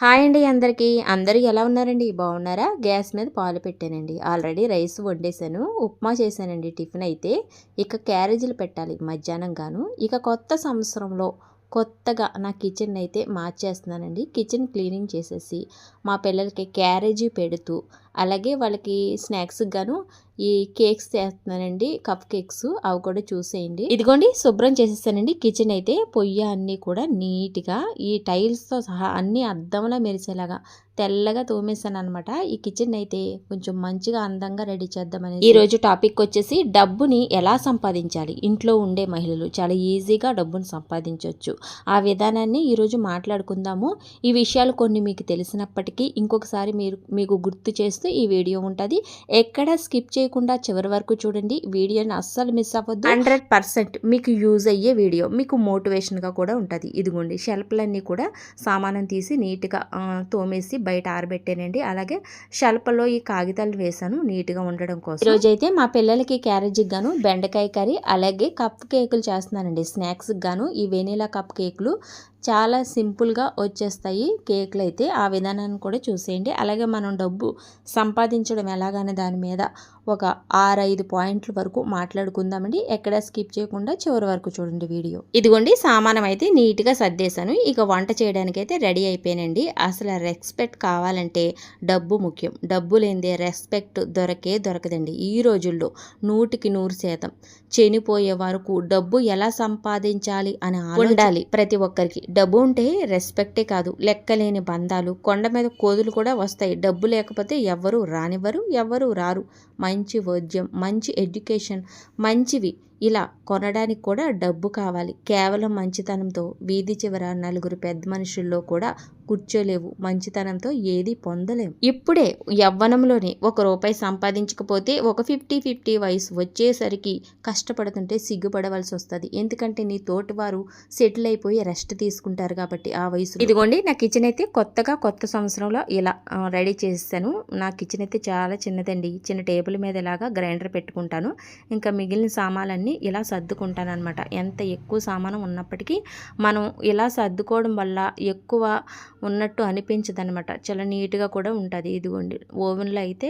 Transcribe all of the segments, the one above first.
Hi అండి అందరికీ. అందరూ ఎలా ఉన్నారండి? బాగున్నారా? గ్యాస్ మీద పాలు పెట్టానండి. ఆల్రెడీ రైస్ వండేసాను ఉప్మా చేశానండి టిఫిన్ అయితే. ఇక క్యారేజీలు పెట్టాలి మధ్యాహ్నం గాను. ఇక కొత్త సంవత్సరంలో కొత్తగా నా కిచెన్ అయితే మార్చేస్తున్నానండి. కిచెన్ క్లీనింగ్ చేసేసి మా పిల్లలకి క్యారేజీ పెడుతూ అలాగే వాళ్ళకి స్నాక్స్ గాను ఈ కేక్స్ చేస్తున్నానండి కప్ కేక్స్ అవి కూడా చూసేయండి. ఇదిగోండి శుభ్రం చేసేసానండి కిచెన్ అయితే పొయ్యి అన్నీ కూడా నీట్గా ఈ టైల్స్తో సహా అన్నీ అద్దంలా మెరిసేలాగా తెల్లగా తోమేసాను అనమాట ఈ కిచెన్ అయితే కొంచెం మంచిగా అందంగా రెడీ చేద్దామని ఈ రోజు టాపిక్ వచ్చేసి డబ్బుని ఎలా సంపాదించాలి? ఇంట్లో ఉండే మహిళలు చాలా ఈజీగా డబ్బును సంపాదించవచ్చు ఆ విధానాన్ని ఈరోజు మాట్లాడుకుందాము. ఈ విషయాలు కొన్ని మీకు తెలిసినప్పటికీ ఇంకొకసారి మీరు మీకు గుర్తు చేస్తూ ఈ వీడియో ఉంటుంది. ఎక్కడ స్కిప్ చేయకుండా చివరి వరకు చూడండి. వీడియోని అస్సలు మిస్ అవ్వద్దు. హండ్రెడ్ పర్సెంట్ మీకు యూజ్ అయ్యే వీడియో మీకు మోటివేషన్గా కూడా ఉంటుంది. ఇదిగోండి షెల్ఫ్లన్నీ కూడా సామానం తీసి నీట్గా తోమేసి బయట ఆరబెట్టానండి. అలాగే షెల్ఫ్లో ఈ కాగితాలు వేసాను నీట్గా ఉండడం కోసం. ఈరోజు అయితే మా పిల్లలకి క్యారేజీకి గాను బెండకాయ కర్రీ అలాగే కప్ కేకులు చేస్తున్నానండి. స్నాక్స్కి గాను ఈ వెనీలా కప్ కేకులు చాలా సింపుల్గా వచ్చేస్తాయి కేకులు అయితే ఆ విధానాన్ని కూడా చూసేయండి. అలాగే మనం డబ్బు సంపాదించడం ఎలాగనే దాని మీద ఒక ఆరైదు పాయింట్ల వరకు మాట్లాడుకుందామండి. ఎక్కడ స్కిప్ చేయకుండా చివరి వరకు చూడండి వీడియో. ఇదిగోండి సామానం అయితే నీట్గా సర్దేశాను. ఇక వంట చేయడానికి అయితే రెడీ అయిపోయానండి. అసలు రెస్పెక్ట్ కావాలంటే డబ్బు ముఖ్యం. డబ్బు లేనిదే రెస్పెక్ట్ దొరకే దొరకదండి. ఈ రోజుల్లో నూటికి నూరు శాతం చనిపోయే వరకు డబ్బు ఎలా సంపాదించాలి అని ఉండాలి ప్రతి ఒక్కరికి డబ్బు ఉంటే రెస్పెక్టే కాదు. లెక్కలేని బంధాలు కొండ మీద కోదులు కూడా వస్తాయి. డబ్బు లేకపోతే ఎవ్వరూ రానివ్వరు ఎవ్వరూ రారు. మంచి వైద్యం మంచి ఎడ్యుకేషన్ మంచివి ఇలా కొనడానికి కూడా డబ్బు కావాలి. కేవలం మంచితనంతో వీధి చివర నలుగురు పెద్ద మనుషుల్లో కూడా కూర్చోలేవు. మంచితనంతో ఏది పొందలేము ఇప్పుడే యవ్వనంలోనే ఒక రూపాయి సంపాదించకపోతే ఒక ఫిఫ్టీ ఫిఫ్టీ వయసు వచ్చేసరికి కష్టపడుతుంటే సిగ్గుపడవలసి వస్తుంది. ఎందుకంటే నీ తోటి వారు సెటిల్ అయిపోయి రెస్ట్ తీసుకుంటారు కాబట్టి ఆ వయసు ఇదిగోండి నా కిచెన్ అయితే కొత్తగా కొత్త సంవత్సరంలో ఇలా రెడీ చేస్తాను నా కిచెన్ అయితే చాలా చిన్నదండి. చిన్న టేబుల్ మీద ఇలాగా గ్రైండర్ పెట్టుకుంటాను. ఇంకా మిగిలిన సామాన్లన్నీ ఇలా సర్దుకుంటాను అనమాట ఎంత ఎక్కువ సామానం ఉన్నప్పటికీ మనం ఇలా సర్దుకోవడం వల్ల ఎక్కువ ఉన్నట్టు అనిపించదనమాట చాలా నీట్గా కూడా ఉంటుంది. ఇదిగోండి. ఓవెన్లో అయితే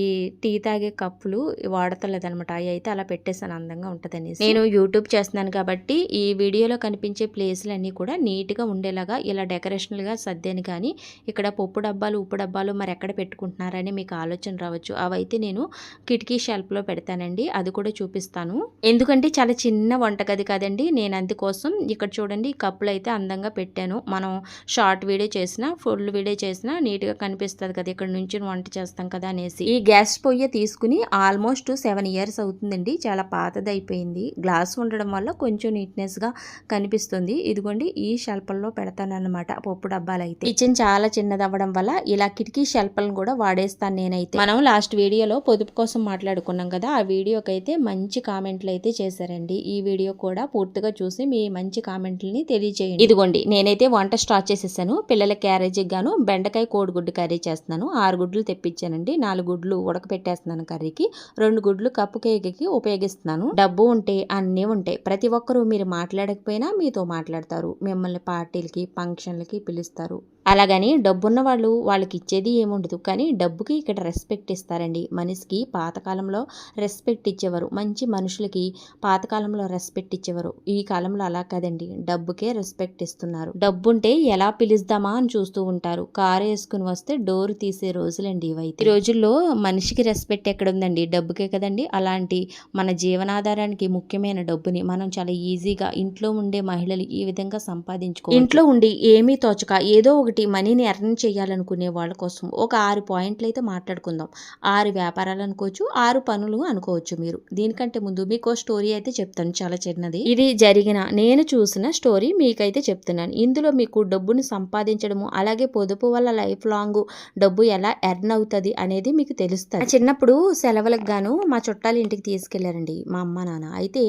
ఈ టీ తాగే కప్పులు వాడతలేదు అనమాట అవి అయితే అలా పెట్టేసాను అందంగా ఉంటుంది అనేసి. నేను యూట్యూబ్ చేస్తున్నాను కాబట్టి ఈ వీడియోలో కనిపించే ప్లేస్లు అన్నీ కూడా నీట్గా ఉండేలాగా ఇలా డెకరేషనల్గా సర్దాను కానీ ఇక్కడ పప్పు డబ్బాలు ఉప్పు డబ్బాలు మరి ఎక్కడ పెట్టుకుంటున్నారని మీకు ఆలోచన రావచ్చు. అవైతే నేను కిటికీ షెల్ఫ్లో పెడతానండి. అది కూడా చూపిస్తాను. ఎందుకంటే చాలా చిన్న వంటగది కదండి. నేను అందుకోసం ఇక్కడ చూడండి కప్పులు అయితే అందంగా పెట్టాను. మనం షార్ట్ వీడియో చేసినా ఫుల్ వీడియో చేసినా నీట్గా కనిపిస్తుంది కదా ఇక్కడ నుంచి వంట చేస్తాం కదా అనేసి. ఈ గ్యాస్ పొయ్యి తీసుకుని ఆల్మోస్ట్ సెవెన్ ఇయర్స్ అవుతుందండి. చాలా పాతది అయిపోయింది గ్లాస్ ఉండడం వల్ల కొంచెం నీట్నెస్గా కనిపిస్తుంది. ఇదిగోండి ఈ షెల్ఫల్లో పెడతానన్నమాట పప్పు డబ్బాలు అయితే కిచెన్ చాలా చిన్నది అవ్వడం వల్ల ఇలా కిటికీ షెల్ఫ్లను కూడా వాడేస్తాను నేనైతే. మనం లాస్ట్ వీడియోలో పొదుపు కోసం మాట్లాడుకున్నాం కదా ఆ వీడియోకి అయితే మంచి కామెంట్లు అయితే చేశారండి. ఈ వీడియో కూడా పూర్తిగా చూసి మీ మంచి కామెంట్లని తెలియజేయండి. ఇదిగోండి నేనైతే వంట స్టార్ట్ చేసేసాను. పిల్లల క్యారేజీకి గాను బెండకాయ కోడిగుడ్డు కర్రీ చేస్తున్నాను. ఆరు గుడ్లు తెప్పించానండి. నాలుగు గుడ్లు ఉడకపెట్టేస్తున్నాను కర్రీకి. రెండు గుడ్లు కప్పు కేక్కి ఉపయోగిస్తున్నాను. డబ్బు ఉంటే అన్నీ ఉంటాయి. ప్రతి ఒక్కరూ మీరు మాట్లాడకపోయినా మీతో మాట్లాడతారు. మిమ్మల్ని పార్టీలకి ఫంక్షన్లకి పిలుస్తారు. అలాగని డబ్బున్న వాళ్ళు వాళ్ళకి ఇచ్చేది ఏముండదు. కానీ డబ్బుకి ఇక్కడ రెస్పెక్ట్ ఇస్తారండి. మనిషికి పాతకాలంలో రెస్పెక్ట్ ఇచ్చేవారు. మంచి మనుషులకి పాతకాలంలో రెస్పెక్ట్ ఇచ్చేవారు. ఈ కాలంలో అలా కాదండి. డబ్బుకే రెస్పెక్ట్ ఇస్తున్నారు. డబ్బుంటే ఎలా పిలుస్తామా అని చూస్తూ ఉంటారు. కారు వేసుకుని వస్తే డోర్ తీసే రోజులండి ఇవైతే. ఈ రోజుల్లో మనిషికి రెస్పెక్ట్ ఎక్కడ ఉందండి డబ్బుకే కదండి. అలాంటి మన జీవనాధారానికి ముఖ్యమైన డబ్బుని మనం చాలా ఈజీగా ఇంట్లో ఉండే మహిళలు ఈ విధంగా సంపాదించుకో ఇంట్లో ఉండి ఏమీ తోచక ఏదో ఒక ఒకటి మనీని ఎర్న్ చేయాలనుకునే వాళ్ళ కోసం ఒక ఆరు పాయింట్లు అయితే మాట్లాడుకుందాం. ఆరు వ్యాపారాలు అనుకోవచ్చు ఆరు పనులు అనుకోవచ్చు మీరు. దీనికంటే ముందు మీకు స్టోరీ అయితే చెప్తాను చాలా చిన్నది. ఇది జరిగిన నేను చూసిన స్టోరీ మీకైతే చెప్తున్నాను. ఇందులో మీకు డబ్బును సంపాదించడము అలాగే పొదుపు వల్ల లైఫ్ లాంగ్ డబ్బు ఎలా ఎర్న్ అవుతుంది అనేది మీకు తెలుస్తుంది. చిన్నప్పుడు సెలవులకు గాను మా చుట్టాల ఇంటికి తీసుకెళ్ళారండి మా అమ్మ నాన్న. అయితే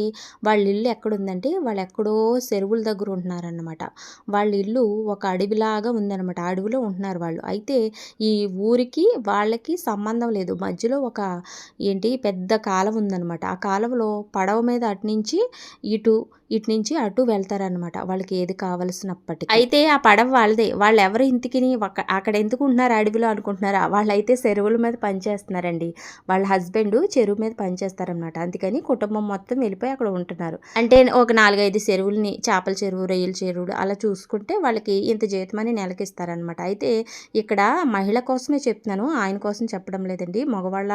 వాళ్ళ ఇల్లు ఎక్కడుందంటే వాళ్ళు ఎక్కడో చెరువుల దగ్గర ఉంటున్నారన్నమాట. వాళ్ళ ఇల్లు ఒక అడవిలాగా ఉంది ఆ అడవిలో ఉంటున్నారు వాళ్ళు. అయితే ఈ ఊరికి వాళ్ళకి సంబంధం లేదు. మధ్యలో ఒక ఏంటి పెద్ద కాలువ ఉందనమాట ఆ కాలువలో పడవ మీద అటు నుంచి ఇటు ఇటు నుంచి అటు వెళ్తారనమాట వాళ్ళకి ఏది కావలసినప్పటికీ. అయితే ఆ పడవ వాళ్ళదే. వాళ్ళు ఎవరు ఇంటికి అక్కడ ఎందుకు ఉంటున్నారు అడవిలో అనుకుంటున్నారా? వాళ్ళైతే చెరువుల మీద పనిచేస్తున్నారండి. వాళ్ళ హస్బెండ్ చెరువు మీద పనిచేస్తారనమాట అందుకని కుటుంబం మొత్తం వెళ్ళిపోయి అక్కడ ఉంటున్నారు. అంటే ఒక నాలుగైదు చెరువుల్ని చేపల చెరువు రొయ్యల చెరువులు అలా చూసుకుంటే వాళ్ళకి ఇంత జీతం అని నెలకి ఇస్తారనమాట అయితే ఇక్కడ మహిళ కోసమే చెప్తున్నాను. ఆయన కోసం చెప్పడం లేదండి. మగవాళ్ళ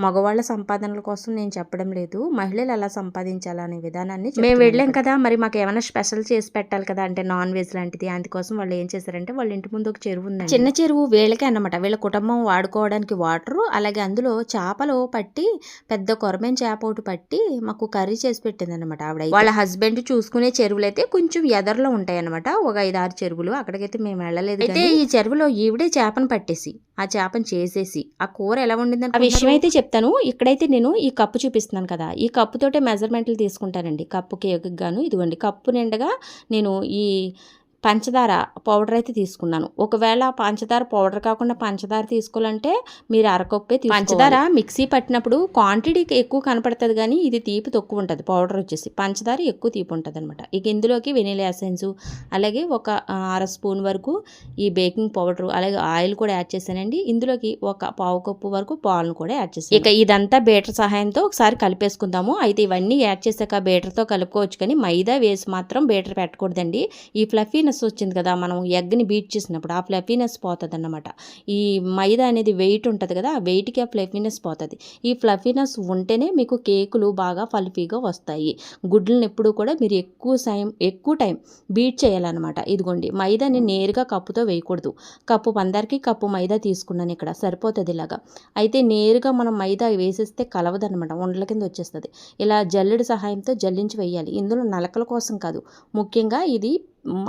మగవాళ్ళ సంపాదనల కోసం నేను చెప్పడం లేదు. మహిళలు ఎలా సంపాదించాలనే విధానాన్ని మేము వెళ్ళాం కదా మరి మాకు ఏమైనా స్పెషల్ చేసి పెట్టాలి కదా అంటే నాన్ వెజ్ లాంటిది అందుకోసం వాళ్ళు ఏం చేశారంటే వాళ్ళ ఇంటి ముందు ఒక చెరువు ఉంది చిన్న చెరువు వీళ్ళకే అన్నమాట. వీళ్ళ కుటుంబం వాడుకోవడానికి వాటర్ అలాగే అందులో చేపలు పట్టి పెద్ద కొరమైన చేప ఒకటి పట్టి మాకు కర్రీ చేసి పెట్టింది అనమాట ఆవిడ వాళ్ళ హస్బెండ్ చూసుకునే చెరువులు అయితే కొంచెం ఎదర్లో ఉంటాయి అనమాట ఒక ఐదు ఆరు చెరువులు. అక్కడికైతే మేము వెళ్ళలేదు అయితే ఈ చెరువులో ఈవిడే చేపను పట్టేసి ఆ చేపను చేసేసి ఆ కూర ఎలా ఉండిందని ఆ విషయం అయితే చెప్తాను. ఇక్కడైతే నేను ఈ కప్పు చూపిస్తున్నాను కదా. ఈ కప్పుతోటే మెజర్మెంట్లు తీసుకుంటానండి. కప్పు కేక్ గాను ఇదిగోండి కప్పు నిండగా నేను ఈ పంచదార పౌడర్ అయితే తీసుకున్నాను. ఒకవేళ పంచదార పౌడర్ కాకుండా పంచదార తీసుకోవాలంటే మీరు అరకప్పే పంచదార మిక్సీ పట్టినప్పుడు క్వాంటిటీ ఎక్కువ కనపడుతుంది కానీ ఇది తీపి తక్కువ ఉంటుంది. పౌడర్ వచ్చేసి పంచదార ఎక్కువ తీపి ఉంటుంది అనమాట ఇక ఇందులోకి వెనీలా ఎసెన్స్ అలాగే ఒక అర స్పూన్ వరకు ఈ బేకింగ్ పౌడర్ అలాగే ఆయిల్ కూడా యాడ్ చేశానండి. ఇందులోకి ఒక పావు కప్పు వరకు పాలను కూడా యాడ్ చేశాను. ఇక ఇదంతా బేటర్ సహాయంతో ఒకసారి కలిపేసుకుందాము. అయితే ఇవన్నీ యాడ్ చేశాక బేటర్తో కలుపుకోవచ్చు కానీ మైదా వేసి మాత్రం బేటర్ పెట్టకూడదండి. ఈ ఫ్లఫీనెస్ వచ్చింది కదా మనం ఎగ్ని బీట్ చేసినప్పుడు ఆ ఫ్లఫీనెస్ పోతుంది అన్నమాట ఈ మైదా అనేది వెయిట్ ఉంటుంది కదా ఆ వెయిట్కి ఆ ఫ్లఫీనెస్ పోతుంది. ఈ ఫ్లఫీనెస్ ఉంటేనే మీకు కేకులు బాగా ఫల్ఫీగా వస్తాయి. గుడ్లను ఎప్పుడు కూడా మీరు ఎక్కువ టైం ఎక్కువ టైం బీట్ చేయాలన్నమాట. ఇదిగోండి మైదాని నేరుగా కప్పుతో వేయకూడదు. కప్పు పందరికి కప్పు మైదా తీసుకున్నాను ఇక్కడ సరిపోతుంది ఇలాగా. అయితే నేరుగా మనం మైదా వేసేస్తే కలవదనమాట ఉండల కింద వచ్చేస్తుంది. ఇలా జల్లెడు సహాయంతో జల్లించి వేయాలి. ఇందులో నలకల కోసం కాదు ముఖ్యంగా ఇది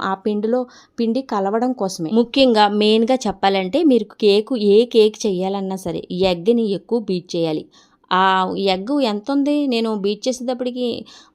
ఆ పిండిలో పిండి కలవడం కోసమే. ముఖ్యంగా మెయిన్గా చెప్పాలంటే మీరు కేకు ఏ కేక్ చేయాలన్నా సరే ఎగ్ని ఎక్కువ బీట్ చేయాలి. ఆ ఎగ్ ఎంత ఉంది నేను బీట్ చేసేటప్పటికి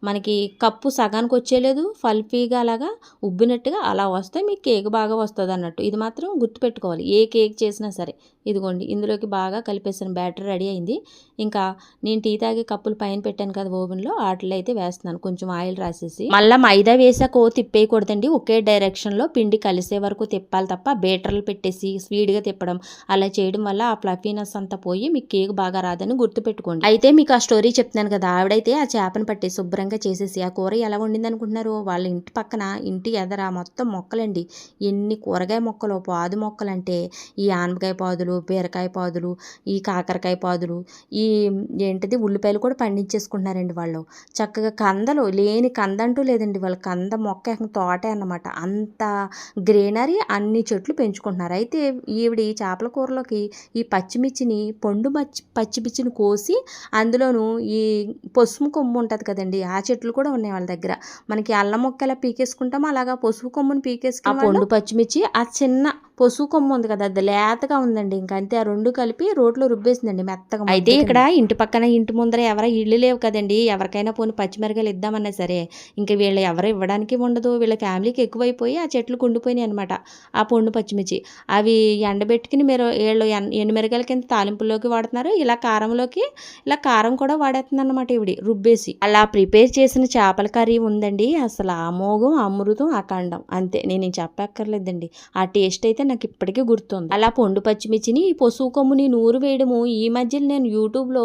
మనకి కప్పు సగానికి వచ్చేయలేదు. ఫల్ఫీగా అలాగా ఉబ్బినట్టుగా అలా వస్తే మీకు కేక్ బాగా వస్తుంది అన్నట్టు ఇది మాత్రం గుర్తుపెట్టుకోవాలి. ఏ కేక్ చేసినా సరే ఇదిగోండి ఇందులోకి బాగా కలిపేసిన బ్యాటర్ రెడీ అయింది. ఇంకా నేను టీ తాగే కప్పులు పైన పెట్టాను కదా ఓవెన్లో వాటిలో అయితే వేస్తున్నాను. కొంచెం ఆయిల్ రాసేసి. మళ్ళీ మైదా వేసాక ఓ తిప్పేయకూడదండి. ఒకే డైరెక్షన్లో పిండి కలిసే వరకు తిప్పాలి తప్ప బేటర్లు పెట్టేసి స్పీడ్గా తిప్పడం అలా చేయడం వల్ల ఆ ఫ్లఫీనెస్ అంతా పోయి మీకు కేక్ బాగా రాదని గుర్తుపెట్టుకోండి. అయితే మీకు ఆ స్టోరీ చెప్తున్నాను కదా ఆవిడైతే ఆ చేపను పట్టి శుభ్రంగా చేసేసి ఆ కూర ఎలా వండింది అనుకుంటున్నారు వాళ్ళ ఇంటి పక్కన ఇంటి ఎదర మొత్తం మొక్కలండి. ఎన్ని కూరగాయ మొక్కలు పాదు మొక్కలు అంటే ఈ ఆనపకాయ పాదులు బీరకాయ పాదులు ఈ కాకరకాయ పాదులు ఈ ఏంటిది ఉల్లిపాయలు కూడా పండించేసుకుంటున్నారండి వాళ్ళు. చక్కగా కందలు లేని కంద అంటూ లేదండి వాళ్ళ. కంద మొక్క తోటే అన్నమాట. అంత గ్రీనరీ అన్ని చెట్లు పెంచుకుంటున్నారు. అయితే ఈవిడ ఈ చేపల కూరలోకి ఈ పచ్చిమిర్చిని పండు మచ్చి పచ్చిమిర్చిని కోసి అందులోను ఈ పసుపు కొమ్ము ఉంటుంది కదండి ఆ చెట్లు కూడా ఉన్నాయి వాళ్ళ దగ్గర. మనకి అల్లం మొక్క ఎలా పీకేసుకుంటామో అలాగా పసుపు కొమ్ముని పీకేసుకుని పండు పచ్చిమిర్చి ఆ చిన్న పసుపు కొమ్ము ఉంది కదా అది లేతగా ఉందండి. ఇంకా అంతే ఆ రెండు కలిపి రోట్లో రుబ్బేసిందండి మెత్తగా అయితే ఇక్కడ ఇంటి పక్కన ఇంటి ముందర ఎవర ఇల్లు లేవు కదండి. ఎవరికైనా పోనీ పచ్చిమిరకాయలు ఇద్దామన్నా సరే ఇంకా వీళ్ళు ఎవరు ఇవ్వడానికి ఉండదు. వీళ్ళ ఫ్యామిలీకి ఎక్కువైపోయి ఆ చెట్లు కుండిపోయినాయి అనమాట ఆ పండు పచ్చిమిర్చి. అవి ఎండబెట్టుకుని మీరు వీళ్ళు ఎండుమిరకాయల కింద తాలింపుల్లోకి వాడుతున్నారు. ఇలా కారంలోకి ఇలా కారం కూడా వాడేస్తుంది అనమాట ఇవిడి రుబ్బేసి. అలా ప్రిపేర్ చేసిన చేపల కర్రీ ఉందండి. అసలు అమోఘం అమృతం అఖండం అంతే నేను చెప్పక్కర్లేదండి. ఆ టేస్ట్ అయితే నాకు ఇప్పటికీ గుర్తుంది. అలా పొండు పచ్చిమిర్చిని ఈ పసుపు కొమ్ముని నూరు వేయడము. ఈ మధ్యలో నేను యూట్యూబ్లో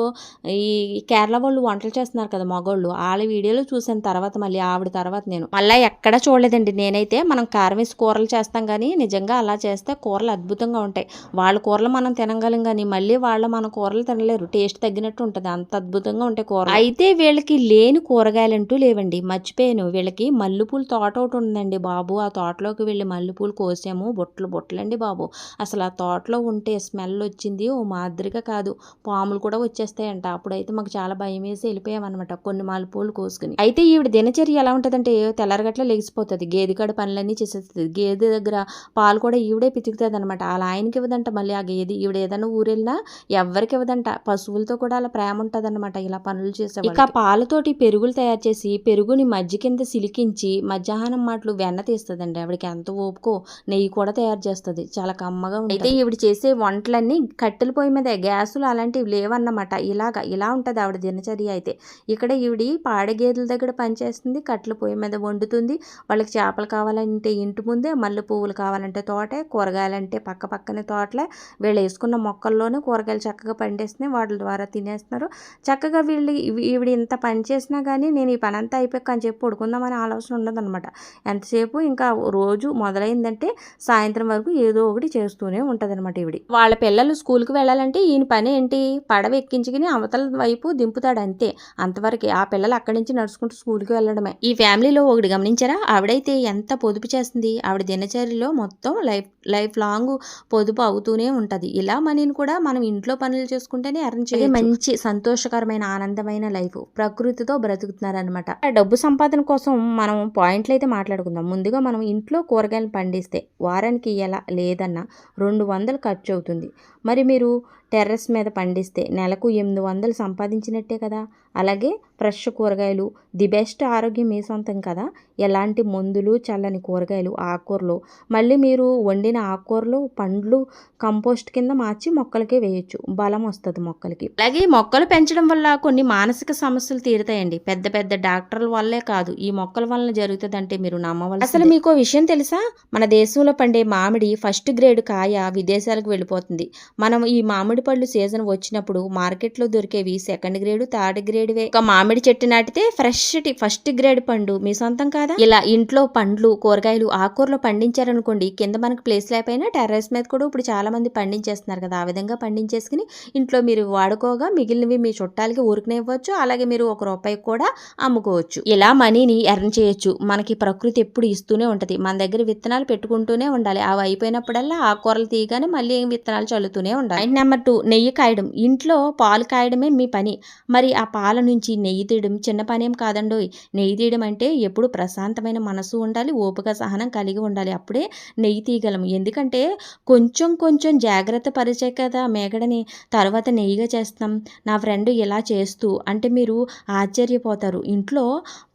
ఈ కేరళ వాళ్ళు వంటలు చేస్తున్నారు కదా మగోళ్ళు. వాళ్ళ వీడియోలో చూసాను తర్వాత మళ్ళీ ఆవిడ తర్వాత నేను. మళ్ళీ ఎక్కడ చూడలేదండి. నేనైతే మనం కారం వేసి కూరలు చేస్తాం కానీ నిజంగా అలా చేస్తే కూరలు అద్భుతంగా ఉంటాయి. వాళ్ళ కూరలు మనం తినగలం కానీ మళ్ళీ వాళ్ళ మన కూరలు తినలేరు. టేస్ట్ తగ్గినట్టు ఉంటుంది. అంత అద్భుతంగా ఉంటాయి కూర అయితే వీళ్ళకి లేని కూరగాయలంటూ లేవండి. మర్చిపోయాను. వీళ్ళకి మల్లెపూల తోట ఒకటి ఉందండి బాబు. ఆ తోటలోకి వెళ్ళి మల్లెపూలు కోసాము. బొట్టలు బొట్టలండి బాబు. అసలు ఆ తోటలో ఉంటే స్మెల్ వచ్చింది ఓ మాదిరిగా కాదు. పాములు కూడా వచ్చేస్తాయంట. అప్పుడైతే మాకు చాలా భయం వేసి వెళ్ళిపోయామన్నమాట కొన్ని మల్లెపూలు కోసుకుని. అయితే ఈవిడ దినచర్య ఎలా ఉంటుందంటే తెల్లరగట్ల లెగిసిపోతుంది గేదె కాడ పనులన్నీ చేసేస్తుంది. గేదె దగ్గర పాలు కూడా ఈవిడే పితుకుతుంది అనమాట అలా ఆయనకి ఇవ్వదంట మళ్ళీ ఆ గేదె. ఈవిడ ఏదైనా ఊరెళ్ళినా ఎవరికి ఇవ్వదంట. పశువులతో కూడా అలా ప్రేమ ఉంటుంది ఇలా పనులు చేసే ఇక ఆ పాలతోటి పెరుగులు తయారు చేసి పెరుగుని మజ్జి కింద సిలికించి మధ్యాహ్నం మాటలు వెన్న తీస్తుందండి. ఆవిడకి ఎంత ఓపుకో నెయ్యి కూడా తయారు చేస్తుంది వచ్చేస్తుంది. చాలా కమ్మగా ఉంటుంది. అయితే ఈవిడ చేసే వంటలన్నీ కట్టెల పొయ్యి మీద గ్యాసులు అలాంటివి లేవన్నమాట. ఇలాగ ఇలా ఉంటుంది ఆవిడ దినచర్య అయితే. ఇక్కడ ఈవిడ పాడగేదెల దగ్గర పనిచేస్తుంది కట్టెల పొయ్యి మీద వండుతుంది. వాళ్ళకి చేపలు కావాలంటే ఇంటి ముందే మల్లె పువ్వులు కావాలంటే తోటే కూరగాయలంటే పక్క పక్కనే తోటలే. వీళ్ళు వేసుకున్న మొక్కల్లోనే కూరగాయలు చక్కగా పండేస్తున్నాయి. వాటి ద్వారా తినేస్తున్నారు. చక్కగా వీళ్ళు ఇవి- ఈవిడ ఇంత పని చేసినా కానీ నేను ఈ పని అంతా అయిపోయాక అని చెప్పి పడుకుందామని ఆలోచన ఉండదన్నమాట. ఎంతసేపు? ఇంకా రోజు మొదలైందంటే సాయంత్రం వరకు ఏదో ఒకటి చేస్తూనే ఉంటుంది అనమాట ఈవిడ. వాళ్ళ పిల్లలు స్కూల్కి వెళ్ళాలంటే ఈయన పని ఏంటి? పడవ ఎక్కించుకుని అవతల వైపు దింపుతాడు అంతే. అంతవరకే ఆ పిల్లలు అక్కడి నుంచి నడుచుకుంటూ స్కూల్కి వెళ్ళడమే. ఈ ఫ్యామిలీలో ఒకటి గమనించారా? ఆవిడైతే ఎంత పొదుపు చేస్తుంది? ఆవిడ దినచర్యలో మొత్తం లైఫ్ లైఫ్ లాంగ్ పొదుపు అవుతూనే ఉంటది. ఇలా మనీని కూడా మనం ఇంట్లో పనులు చేసుకుంటేనే ఎర్న్ చేయాలి మంచి సంతోషకరమైన ఆనందమైన లైఫ్. ప్రకృతితో బ్రతుకుతున్నారనమాట డబ్బు సంపాదన కోసం మనం పాయింట్లు అయితే మాట్లాడుకుందాం. ముందుగా మనం ఇంట్లో కూరగాయలు పండిస్తే వారానికి ఎలా లేదన్నా రెండు వందలు ఖర్చు అవుతుంది. మరి మీరు టెర్రస్ మీద పండిస్తే నెలకు ఎనిమిది వందలు సంపాదించినట్టే కదా. అలాగే ఫ్రెష్ కూరగాయలు ది బెస్ట్ ఆరోగ్యం మీ సొంతం కదా. ఎలాంటి మందులు చల్లని కూరగాయలు ఆకుకూరలు. మళ్ళీ మీరు వండిన ఆకుకూరలు పండ్లు కంపోస్ట్ కింద మార్చి మొక్కలకే వేయచ్చు. బలం వస్తుంది మొక్కలకి. అలాగే మొక్కలు పెంచడం వల్ల కొన్ని మానసిక సమస్యలు తీరుతాయండి. పెద్ద పెద్ద డాక్టర్ల వల్లే కాదు ఈ మొక్కల వల్ల జరుగుతుందంటే మీరు నమ్మవలసి అసలు మీకు విషయం తెలుసా? మన దేశంలో పండే మామిడి ఫస్ట్ గ్రేడ్ కాయ విదేశాలకు వెళ్ళిపోతుంది. మనం ఈ మామిడి పళ్ళు సీజన్ వచ్చినప్పుడు మార్కెట్లో దొరికేవి సెకండ్ గ్రేడ్ థర్డ్ గ్రేడ్వే ఒక మామిడి చెట్టు నాటితే ఫ్రెష్ ఫస్ట్ గ్రేడ్ పండు మీ సొంతం కాదా? ఇలా ఇంట్లో పండ్లు కూరగాయలు ఆకుకూరలు పండించారనుకోండి కింద మనకు ప్లేస్ లేకపోయినా టెర్రస్ మీద కూడా ఇప్పుడు చాలా మంది పండించేస్తున్నారు కదా ఆ విధంగా పండించేసుకుని ఇంట్లో మీరు వాడుకోగా మిగిలినవి మీ చుట్టాలకి ఊరికనే ఇవ్వచ్చు అలాగే మీరు ఒక రూపాయి కూడా అమ్ముకోవచ్చు. ఇలా మనీని ఎర్న్ చేయొచ్చు. మనకి ప్రకృతి ఎప్పుడు ఇస్తూనే ఉంటది. మన దగ్గర విత్తనాలు పెట్టుకుంటూనే ఉండాలి. అవి అయిపోయినప్పుడల్లా ఆకుకూరలు తీయగానే మళ్ళీ విత్తనాలు చల్లుతూనే ఉండాలి. నెంబర్ టూ నెయ్యి కాయడం. ఇంట్లో పాలు కాయడమే మీ పని. మరి ఆ పాల నుంచి నెయ్యి తీయడం చిన్న పనేం కాదండోయ్. నెయ్యి తీయడం అంటే ఎప్పుడు ప్రశాంతమైన మనసు ఉండాలి ఓపిక సహనం కలిగి ఉండాలి. అప్పుడే నెయ్యి తీయగలం. ఎందుకంటే కొంచెం కొంచెం జాగ్రత్త పరిచే కదా మేగడని తర్వాత నెయ్యిగా చేస్తాం. నా ఫ్రెండ్ ఇలా చేస్తూ అంటే మీరు ఆశ్చర్యపోతారు. ఇంట్లో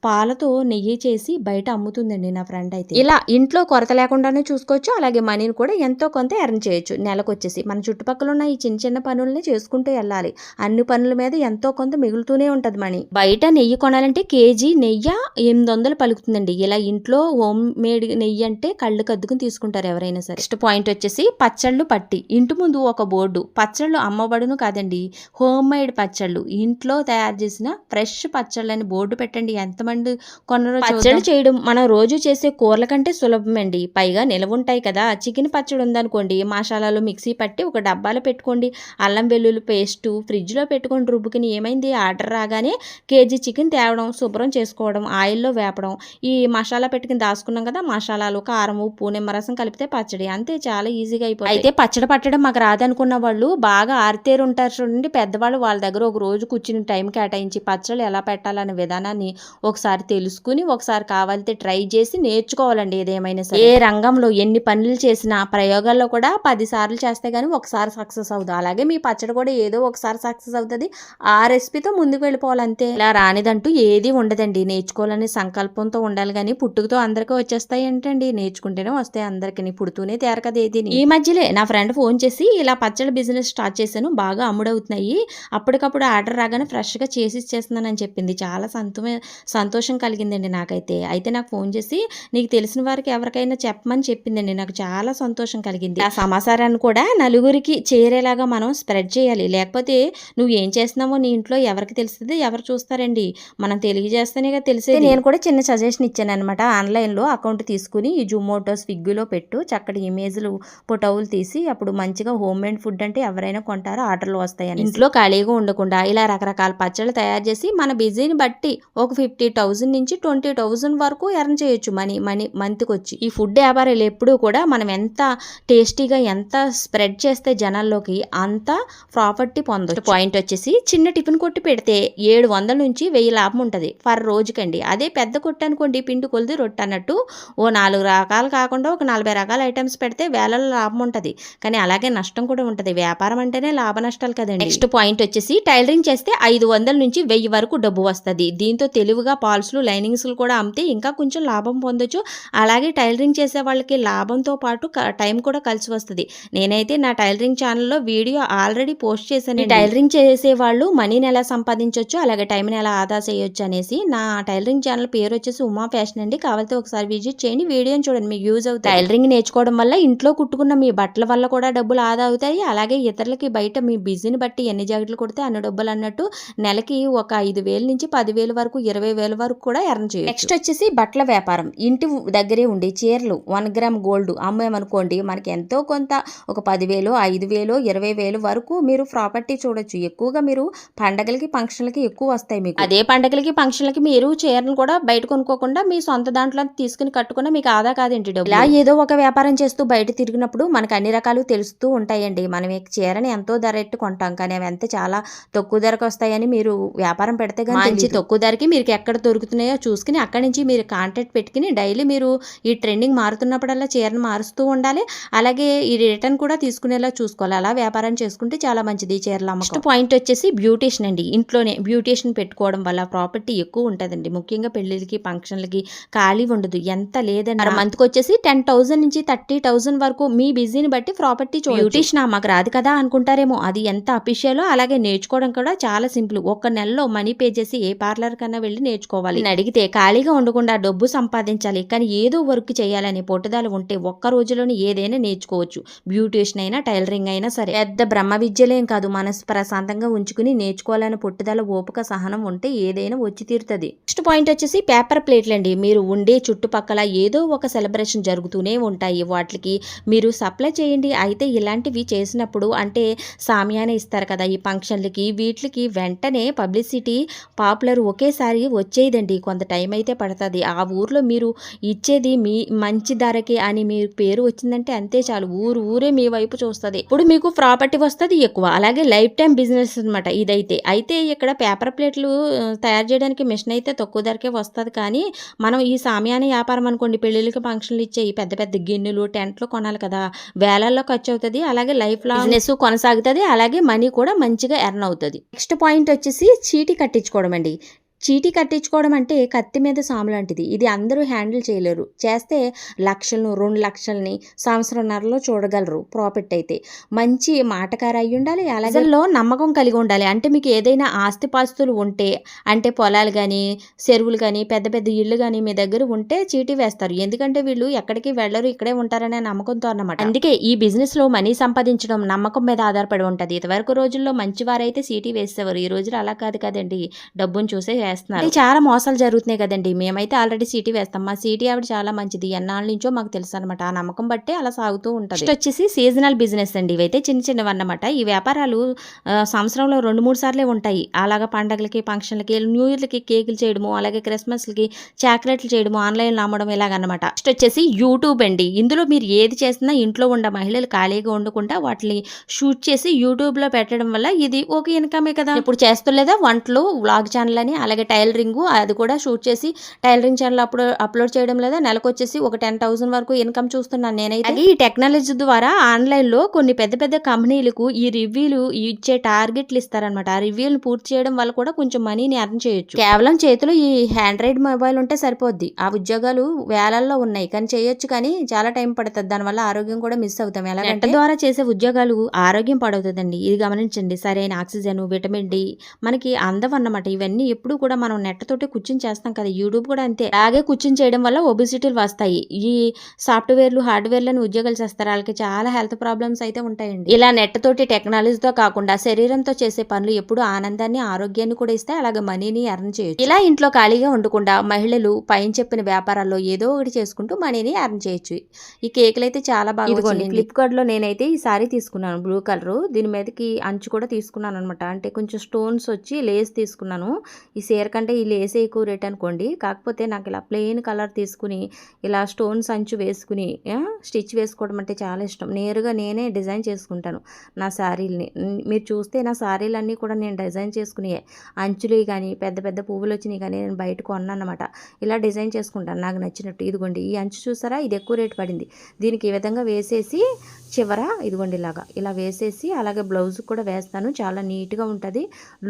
పాలతో నెయ్యి చేసి బయట అమ్ముతుందండి నా ఫ్రెండ్ అయితే. ఇలా ఇంట్లో కొరత లేకుండానే చూసుకోవచ్చు. అలాగే మనీని కూడా ఎంతో కొంత ఎర్న్ చేయొచ్చు. నెలకు వచ్చేసి మన చుట్టుపక్కల ఉన్న ఈ చిన్న చిన్న పనుల్ని చేసుకుంటూ వెళ్ళాలి. అన్ని పనుల మీద ఎంతో కొంత మిగులుతూనే ఉంటుంది మనీ బయట నెయ్యి కొనాలంటే కేజీ నెయ్యి ఎనిమిది వందలు పలుకుతుందండి. ఇలా ఇంట్లో హోమ్ మేడ్ నెయ్యి అంటే కళ్ళు కద్దుకుని తీసుకుంటారు ఎవరైనా సరే. నెక్స్ట్ పాయింట్ వచ్చేసి పచ్చళ్ళు పట్టి. ఇంటి ముందు ఒక బోర్డు. పచ్చళ్ళు అమ్మబడును కాదండి. హోమ్ మేడ్ పచ్చళ్ళు. ఇంట్లో తయారు చేసిన ఫ్రెష్ పచ్చళ్ళు అని బోర్డు పెట్టండి. ఎంతమంది కొనరో పచ్చళ్ళు చేయడం మనం రోజు చేసే కూరల కంటే సులభమండి. పైగా నిలవ ఉంటాయి కదా. చికెన్ పచ్చడి ఉందనుకోండి మసాలాలు మిక్సీ పట్టి ఒక డబ్బాలో పెట్టుకోండి. అల్లం వెల్లుల్లి పేస్టు ఫ్రిడ్జ్లో పెట్టుకొని రుబ్బుకుని ఏమైంది? ఆర్డర్ రాగానే కేజీ చికెన్ తేవడం శుభ్రం చేసుకోవడం ఆయిల్లో వేపడం. ఈ మసాలా పెట్టుకుని దాచుకున్నాం కదా మసాలాలు కారం ఉప్పు నిమ్మరసం కలిపితే పచ్చడి. అంతే చాలా ఈజీగా అయిపోయింది అయితే పచ్చడి పట్టడం మాకు రాదనుకున్న వాళ్ళు బాగా ఆరితేరు ఉంటారు చూడండి. పెద్దవాళ్ళు వాళ్ళ దగ్గర ఒక రోజు కూర్చుని టైం కేటాయించి పచ్చళ్ళు ఎలా పెట్టాలనే విధానాన్ని ఒకసారి తెలుసుకుని ఒకసారి కావాలితే ట్రై చేసి నేర్చుకోవాలండి ఏదేమైనా సరే. ఏ రంగంలో ఎన్ని పనులు చేసినా ప్రయోగాల్లో కూడా పది సార్లు చేస్తే గానీ ఒకసారి సక్సెస్ అవుతుంది అలాగే మీ పచ్చడి కూడా ఏదో ఒకసారి సక్సెస్ అవుతుంది. ఆ రెసిపీతో ముందుకు వెళ్ళిపోవాలంతే ఇలా రానిదంటూ ఏది ఉండదండి. నేర్చుకోవాలనే సంకల్పంతో ఉండాలి కానీ పుట్టుకతో అందరికీ వచ్చేస్తాయి ఏంటండి? నేర్చుకుంటేనే వస్తాయి అందరికి. పుడుతూనే తేరకది ఏది? ఈ మధ్యలే నా ఫ్రెండ్ ఫోన్ చేసి ఇలా పచ్చడి బిజినెస్ స్టార్ట్ చేశాను. బాగా అమ్ముడవుతున్నాయి. అప్పటికప్పుడు ఆర్డర్ రాగానే ఫ్రెష్గా చేసి ఇచ్చేస్తున్నానని చెప్పింది. చాలా సంతో సంతోషం కలిగిందండి నాకైతే. అయితే నాకు ఫోన్ చేసి నీకు తెలిసిన వారికి ఎవరికైనా చెప్పమని చెప్పిందండి. నాకు చాలా సంతోషం కలిగింది. ఆ సమాచారాన్ని కూడా నలుగురికి చేరేలాగా మనం స్ప్రెడ్ చేయాలి. లేకపోతే నువ్వు ఏం చేస్తున్నావో నీ ఇంట్లో ఎవరికి తెలుస్తుంది? ఎవరు చూస్తారండి? మనం తెలియజేస్తేనే కదా తెలిసేది. నేను కూడా చిన్న సజెషన్ ఇచ్చాను అనమాట ఆన్లైన్లో అకౌంట్ తీసుకుని ఈ జూమోటో స్విగ్గీలో పెట్టు. చక్కటి ఇమేజ్లు ఫోటోలు తీసి అప్పుడు మంచిగా హోమ్ మేడ్ ఫుడ్ అంటే ఎవరైనా కొంటారో ఆర్డర్లు వస్తాయని ఇంట్లో ఖాళీగా ఉండకుండా ఇలా రకరకాల పచ్చళ్ళు తయారు చేసి మన బిజీని బట్టి ఒక ఫిఫ్టీ థౌజండ్ నుంచి ట్వంటీ థౌజండ్ వరకు ఎర్న్ చేయొచ్చు మనీ మనీ మంత్కి వచ్చి ఈ ఫుడ్ వ్యాపారాలు ఎప్పుడూ కూడా మనం ఎంత టేస్టీగా ఎంత స్ప్రెడ్ చేస్తే జనాల్లోకి అంత ప్రాపర్టీ పొందొచ్చు. పాయింట్ వచ్చేసి చిన్న టిఫిన్ కొట్టి పెడితే ఏడు వందల నుంచి వెయ్యి లాభం ఉంటుంది ఫర్ రోజుకండి. అదే పెద్ద కొట్టు అనుకోండి పిండి కొలిది రొట్టె అన్నట్టు ఓ నాలుగు రకాలు కాకుండా ఒక నలభై రకాల ఐటమ్స్ పెడితే వేలలో లాభం ఉంటుంది. కానీ అలాగే నష్టం కూడా ఉంటుంది. వ్యాపారం అంటేనే లాభ నష్టాలు కదండి. నెక్స్ట్ పాయింట్ వచ్చేసి టైలరింగ్ చేస్తే ఐదు వందల నుంచి వెయ్యి వరకు డబ్బు వస్తుంది. దీంతో తెలివిగా పాల్స్లు లైనింగ్స్లు కూడా అమ్మితే ఇంకా కొంచెం లాభం పొందొచ్చు. అలాగే టైలరింగ్ చేసే వాళ్ళకి లాభంతో పాటు టైం కూడా కలిసి వస్తుంది. నేనైతే నా టైలరింగ్ ఛానల్లో వీడియో ఆల్రెడీ పోస్ట్ చేశాను టైలరింగ్ చేసే వాళ్ళు మనీని ఎలా సంపాదించవచ్చు అలాగే టైంని ఎలా ఆదా చేయొచ్చు అనేసి నా టైలరింగ్ ఛానల్ పేరు వచ్చేసి ఉమా ఫ్యాషన్ అండి. కావాలంటే ఒకసారి విజిట్ చేయండి వీడియోని చూడండి మీకు యూజ్ అవుతుంది టైలరింగ్ నేర్చుకోవడం వల్ల ఇంట్లో కుట్టుకున్న మీ బట్టల వల్ల కూడా డబ్బులు ఆదా అవుతాయి. అలాగే ఇతరులకి బయట మీ బిజీని బట్టి ఎన్ని జాకెట్లు కుడితే అన్ని డబ్బులు అన్నట్టు నెలకి ఒక ఐదు వేల నుంచి పదివేల వరకు ఇరవై వేల వరకు కూడా ఎర్న్ చేయొచ్చు. నెక్స్ట్ వచ్చేసి బట్టల వ్యాపారం. ఇంటి దగ్గరే ఉండి చీరలు వన్ గ్రామ్ గోల్డ్ అమ్మామనుకోండి మనకి ఎంతో కొంత ఒక పదివేలు ఐదు వేలు ఇరవై వేలు వరకు మీరు ప్రాపర్టీ చూడొచ్చు. ఎక్కువగా మీరు పండగలకి ఫంక్షన్లకి ఎక్కువ వస్తాయి మీకు. అదే పండగలకి ఫంక్షన్లకి మీరు చీరలు కూడా బయట కొనుక్కోకుండా మీ సొంత దాంట్లో తీసుకుని కట్టుకున్న మీకు ఆదా కాదేంటి ఇలా ఏదో ఒక వ్యాపారం చేస్తూ బయట తిరిగినప్పుడు మనకు అన్ని రకాలు తెలుస్తూ ఉంటాయండి. మనం చీరని ఎంతో ధర ఎట్టు కొంటాం. కానీ అవి ఎంత చాలా తక్కువ ధరకు వస్తాయని మీరు వ్యాపారం పెడితే మంచి తక్కువ ధరకి మీకు ఎక్కడ దొరుకుతున్నాయో చూసుకుని అక్కడి నుంచి మీరు కాంటాక్ట్ పెట్టుకుని డైలీ మీరు ఈ ట్రెండింగ్ మారుతున్నప్పుడల్లా చీరను మారుస్తూ ఉండాలి. అలాగే ఈ రిటర్న్ కూడా తీసుకునేలా చూసుకోవాలి. అలా వ్యాపారం చేసుకుంటే చాలా మంచిది చీరల అమ్మకం. పాయింట్ వచ్చేసి బ్యూటీషియన్ అండి. ఇంట్లోనే బ్యూటీషియన్ పెట్టుకోవడం వల్ల ప్రాపర్టీ ఎక్కువ ఉంటుందండి. ముఖ్యంగా పెళ్ళిళ్ళకి ఫంక్షన్లకి ఖాళీ ఉండదు. ఎంత లేదండి మంత్కి వచ్చేసి టెన్ థౌసండ్ నుంచి థర్టీ థౌసండ్ వరకు మీ బిజీని బట్టి ప్రాపర్టీ బ్యూటీషియన్ మాకు రాదు కదా అనుకుంటారేమో. అది ఎంత అఫీషియలో అలాగే నేర్చుకోవడం కూడా చాలా సింపుల్ ఒక్క నెలలో మనీ పే చేసి ఏ పార్లర్ కన్నా వెళ్ళి నేర్చుకోవాలి. అడిగితే ఖాళీగా ఉండకుండా డబ్బు సంపాదించాలి. కానీ ఏదో వర్క్ చేయాలని పట్టుదల ఉంటే ఒక్క రోజులోనే ఏదైనా నేర్చుకోవచ్చు. బ్యూటీషియన్ అయినా టైలరింగ్ అయినా సరే. పెద్ద పెద్ద బ్రహ్మ విద్యలేం కాదు. మనసు ప్రశాంతంగా ఉంచుకుని నేర్చుకోవాలని పుట్టుదల ఓపిక సహనం ఉంటే ఏదైనా వచ్చి తీరుతుంది. నెక్స్ట్ పాయింట్ వచ్చేసి పేపర్ ప్లేట్లు అండి మీరు ఉండే చుట్టుపక్కల ఏదో ఒక సెలబ్రేషన్ జరుగుతూనే ఉంటాయి. వాటికి మీరు సప్లై చేయండి. అయితే ఇలాంటివి చేసినప్పుడు అంటే సామ్యాన ఇస్తారు కదా ఈ ఫంక్షన్లకి. వీటికి వెంటనే పబ్లిసిటీ పాపులర్ ఒకేసారి వచ్చేదండి. కొంత టైం అయితే పడుతుంది. ఆ ఊర్లో మీరు ఇచ్చేది మీ మంచి ధరకే అని మీరు పేరు వచ్చిందంటే అంతే చాలు. ఊరు ఊరే మీ వైపు చూస్తుంది. ఇప్పుడు మీకు ప్రాపర్టీ వస్తుంది ఎక్కువ. అలాగే లైఫ్ టైం బిజినెస్ అనమాట ఇదైతే. అయితే ఇక్కడ పేపర్ ప్లేట్లు తయారు చేయడానికి మిషన్ అయితే తక్కువ ధరకే వస్తుంది. కానీ మనం ఈ సామ్యాన వ్యాపారం అనుకోండి పెళ్ళిళ్ళకి ఫంక్షన్లు ఇచ్చే ఈ పెద్ద పెద్ద గిన్నెలు టెంట్లు కొనాలి కదా. వేలల్లో ఖర్చు అవుతుంది అలాగే లైఫ్ లాంగ్ బిజినెస్ కొనసాగుతుంది. అలాగే మనీ కూడా మంచిగా ఎర్న్ అవుతుంది. నెక్స్ట్ పాయింట్ వచ్చేసి చీటీ కట్టించుకోవడం అండి. చీటీ కట్టించుకోవడం అంటే కత్తి మీద సాము లాంటిది. ఇది అందరూ హ్యాండిల్ చేయలేరు. చేస్తే లక్షలను రెండు లక్షల్ని సంవత్సరంన్నరలో చూడగలరు ప్రాఫిట్ అయితే. మంచి మాటకారు అయి ఉండాలి అలాగే నమ్మకం కలిగి ఉండాలి. అంటే మీకు ఏదైనా ఆస్తిపాస్తులు ఉంటే అంటే పొలాలు కానీ చెరువులు కానీ పెద్ద పెద్ద ఇళ్ళు కానీ మీ దగ్గర ఉంటే చీటీ వేస్తారు. ఎందుకంటే వీళ్ళు ఎక్కడికి వెళ్ళరు ఇక్కడే ఉంటారనే నమ్మకంతో అన్నమాట. అందుకే ఈ బిజినెస్లో మనీ సంపాదించడం నమ్మకం మీద ఆధారపడి ఉంటది. ఇదివరకు రోజుల్లో మంచివారైతే చీటీ వేసేవారు. ఈ రోజులు అలా కాదు కదండి. డబ్బును చూసే వేస్తున్నారు. చాలా మోసాలు జరుగుతున్నాయి కదండి. మేమైతే ఆల్రెడీ సీటీ వేస్తాం. మా సీటీ ఆవిడ చాలా మంచిది. ఎన్నాళ్ళ నుంచో మాకు తెలుసు అనమాట ఆ నమ్మకం బట్టే అలా సాగుతూ ఉంటుంది. వచ్చేసి సీజనల్ బిజినెస్ అండి. ఇవైతే చిన్న చిన్నవి అన్నమాట. ఈ వ్యాపారాలు సంవత్సరంలో రెండు మూడు సార్లే ఉంటాయి. అలాగా పండగలకి ఫంక్షన్లకి న్యూ ఇయర్లకి కేకులు చేయడము అలాగే క్రిస్మస్లకి చాక్లెట్లు చేయడము ఆన్లైన్లో అమ్మడం ఇలాగన్నమాట. నెక్స్ట్ వచ్చేసి యూట్యూబ్ అండి. ఇందులో మీరు ఏది చేసినా ఇంట్లో ఉన్న మహిళలు ఖాళీగా ఉండకుండా వాటిని షూట్ చేసి యూట్యూబ్లో పెట్టడం వల్ల ఇది ఒక ఇన్కమే కదా. ఇప్పుడు చేస్తలేదా వంటలు వ్లాగ్ ఛానల్ అని అలాగే టైలరింగ్ అది కూడా షూట్ చేసి టైలరింగ్ ఛానల్ అప్లోడ్ అప్లోడ్ చేయడం లేదా నెలకు వచ్చేసి ఒక టెన్ థౌసండ్ వరకు ఇన్కమ్ చూస్తున్నాను నేనైతే. అలాగే ఈ టెక్నాలజీ ద్వారా ఆన్లైన్లో కొన్ని పెద్ద పెద్ద కంపెనీలకు ఈ రివ్యూలు ఇచ్చే టార్గెట్లు ఇస్తారనమాట ఆ రివ్యూలు పూర్తి చేయడం వల్ల కూడా కొంచెం మనీని ఎర్న్ చేయొచ్చు. కేవలం చేతిలో ఈ హ్యాండ్ రైడ్ మొబైల్ ఉంటే సరిపోద్ది. ఆ ఉద్యోగాలు వేలల్లో ఉన్నాయి. కానీ చేయొచ్చు కానీ చాలా టైం పడుతుంది. దానివల్ల ఆరోగ్యం కూడా మిస్ అవుతాం. ఎలాగంటే ద్వారా చేసే ఉద్యోగాలు ఆరోగ్యం పాడవుతుందండి. ఇది గమనించండి. సరైన ఆక్సిజన్ విటమిన్ డి మనకి అందవన్నమాట. ఇవన్నీ ఎప్పుడు కూడా మనం నెట్ తోటి కూర్చుని చేస్తాం కదా యూట్యూబ్ కూడా అంతే. అలాగే కూర్చుని చేయడం వల్ల ఒబిసిటీలు వస్తాయి. ఈ సాఫ్ట్వేర్లు హార్డ్వేర్లను ఉద్యోగాలు చేస్తారు. వాళ్ళకి చాలా హెల్త్ ప్రాబ్లమ్స్ అయితే ఉంటాయండి. ఇలా నెట్ తోటి టెక్నాలజీతో కాకుండా శరీరంతో చేసే పనులు ఎప్పుడు ఆనందాన్ని ఆరోగ్యాన్ని కూడా ఇస్తాయి. అలాగే మనీని ఎర్న్ చేయొచ్చు. ఇలా ఇంట్లో ఖాళీగా ఉండకుండా మహిళలు పైన చెప్పిన వ్యాపారాల్లో ఏదో ఒకటి చేసుకుంటూ మనీని ఎర్న్ చేయొచ్చు. ఈ కేకులు అయితే చాలా బాగా ఇదిగోండి ఫ్లిప్కార్ట్లో నేనైతే ఈ సారీ తీసుకున్నాను బ్లూ కలర్. దీని మీదకి అంచు కూడా తీసుకున్నాను అనమాట అంటే కొంచెం స్టోన్స్ వచ్చి లేస్ తీసుకున్నాను. ఈ చీర కంటే ఈ లేసే ఎక్కువ రేట్ అనుకోండి. కాకపోతే నాకు ఇలా ప్లెయిన్ కలర్ తీసుకుని ఇలా స్టోన్స్ అంచు వేసుకుని స్టిచ్ వేసుకోవడం అంటే చాలా ఇష్టం. నేరుగా నేనే డిజైన్ చేసుకుంటాను నా శారీలని. మీరు చూస్తే నా శారీలన్నీ కూడా నేను డిజైన్ చేసుకునే అంచులు కానీ పెద్ద పెద్ద పువ్వులు వచ్చినాయి కానీ నేను బయట కొన్నాను అనమాట ఇలా డిజైన్ చేసుకుంటాను. నాకు నచ్చినట్టు. ఇదిగోండి ఈ అంచు చూసారా? ఇది ఎక్కువ రేటు పడింది. దీనికి ఈ విధంగా వేసేసి చివర ఇదిగోండి ఇలాగా ఇలా వేసేసి అలాగే బ్లౌజ్ కూడా వేస్తాను. చాలా నీట్గా ఉంటుంది.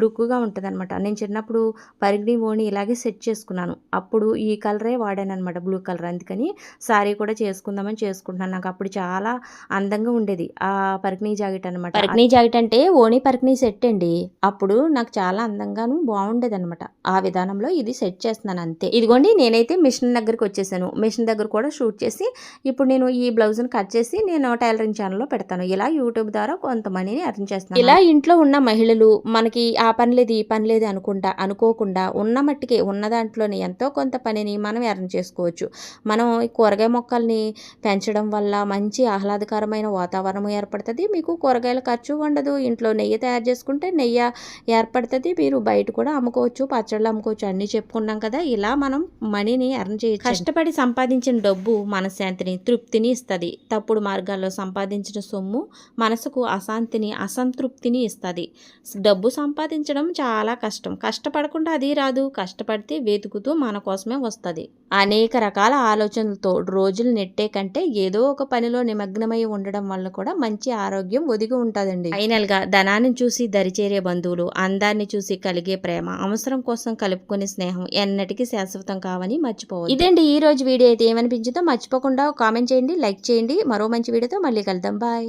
లుక్గా ఉంటుంది అనమాట నేను చిన్నప్పుడు పరిగిణి ఓణి ఇలాగే సెట్ చేసుకున్నాను. అప్పుడు ఈ కలరే వాడాను అనమాట బ్లూ కలర్. అందుకని సారీ కూడా చేసుకుందామని చేసుకుంటున్నాను. నాకు అప్పుడు చాలా అందంగా ఉండేది ఆ పరికిణీ జాకెట్ అనమాట పరికిణీ జాకెట్ అంటే ఓణి పరికిణీ సెట్ అండి. అప్పుడు నాకు చాలా అందంగాను బాగుండేది అనమాట ఆ విధానంలో ఇది సెట్ చేస్తున్నాను అంతే. ఇదిగోండి నేనైతే మిషన్ దగ్గరికి వచ్చేసాను. మిషన్ దగ్గర కూడా షూట్ చేసి ఇప్పుడు నేను ఈ బ్లౌజ్ని కట్ చేసి నేను టైలరింగ్ ఛానల్లో పెడతాను. ఇలా యూట్యూబ్ ద్వారా కొంత మనీని అర్న్ చేస్తాను ఇలా ఇంట్లో ఉన్న మహిళలు మనకి ఆ పని లేదు ఈ పని లేదు అనుకుంటా అనుకోకుండా ఉన్న మట్టికి ఉన్న దాంట్లోనే ఎంతో కొంత పనిని మనం ఎర్న్ చేసుకోవచ్చు. మనం ఈ కూరగాయ మొక్కల్ని పెంచడం వల్ల మంచి ఆహ్లాదకరమైన వాతావరణం ఏర్పడుతుంది. మీకు కూరగాయల ఖర్చు ఉండదు. ఇంట్లో నెయ్యి తయారు చేసుకుంటే నెయ్యి ఏర్పడుతుంది. మీరు బయట కూడా అమ్ముకోవచ్చు పచ్చళ్ళు అమ్ముకోవచ్చు అన్నీ చెప్పుకున్నాం కదా. ఇలా మనం మనీని ఎర్న్ చేయొచ్చు. కష్టపడి సంపాదించిన డబ్బు మనశ్శాంతిని తృప్తిని ఇస్తుంది. తప్పుడు మార్గాల్లో సంపాదించిన సొమ్ము మనసుకు అశాంతిని అసంతృప్తిని ఇస్తుంది. డబ్బు సంపాదించడం చాలా కష్టం. కష్టపడకుండా అది రాదు. కష్టపడితే వెతుకుతూ మన కోసమే వస్తుంది. అనేక రకాల ఆలోచనలతో రోజులు నెట్టే కంటే ఏదో ఒక పనిలో నిమగ్నమై ఉండడం వల్ల కూడా మంచి ఆరోగ్యం ఒదిగి ఉంటుందండి. ఫైనల్గా ధనాన్ని చూసి దరిచేరే బంధువులు అందాన్ని చూసి కలిగే ప్రేమ అవసరం కోసం కలుపుకునే స్నేహం ఎన్నటికీ శాశ్వతం కావని మర్చిపోవాలి ఇదండి ఈ రోజు వీడియో. అయితే ఏమనిపించిందో మర్చిపోకుండా కామెంట్ చేయండి లైక్ చేయండి. మరో మంచి వీడియోతో మళ్ళీ కలుద్దాం. బాయ్.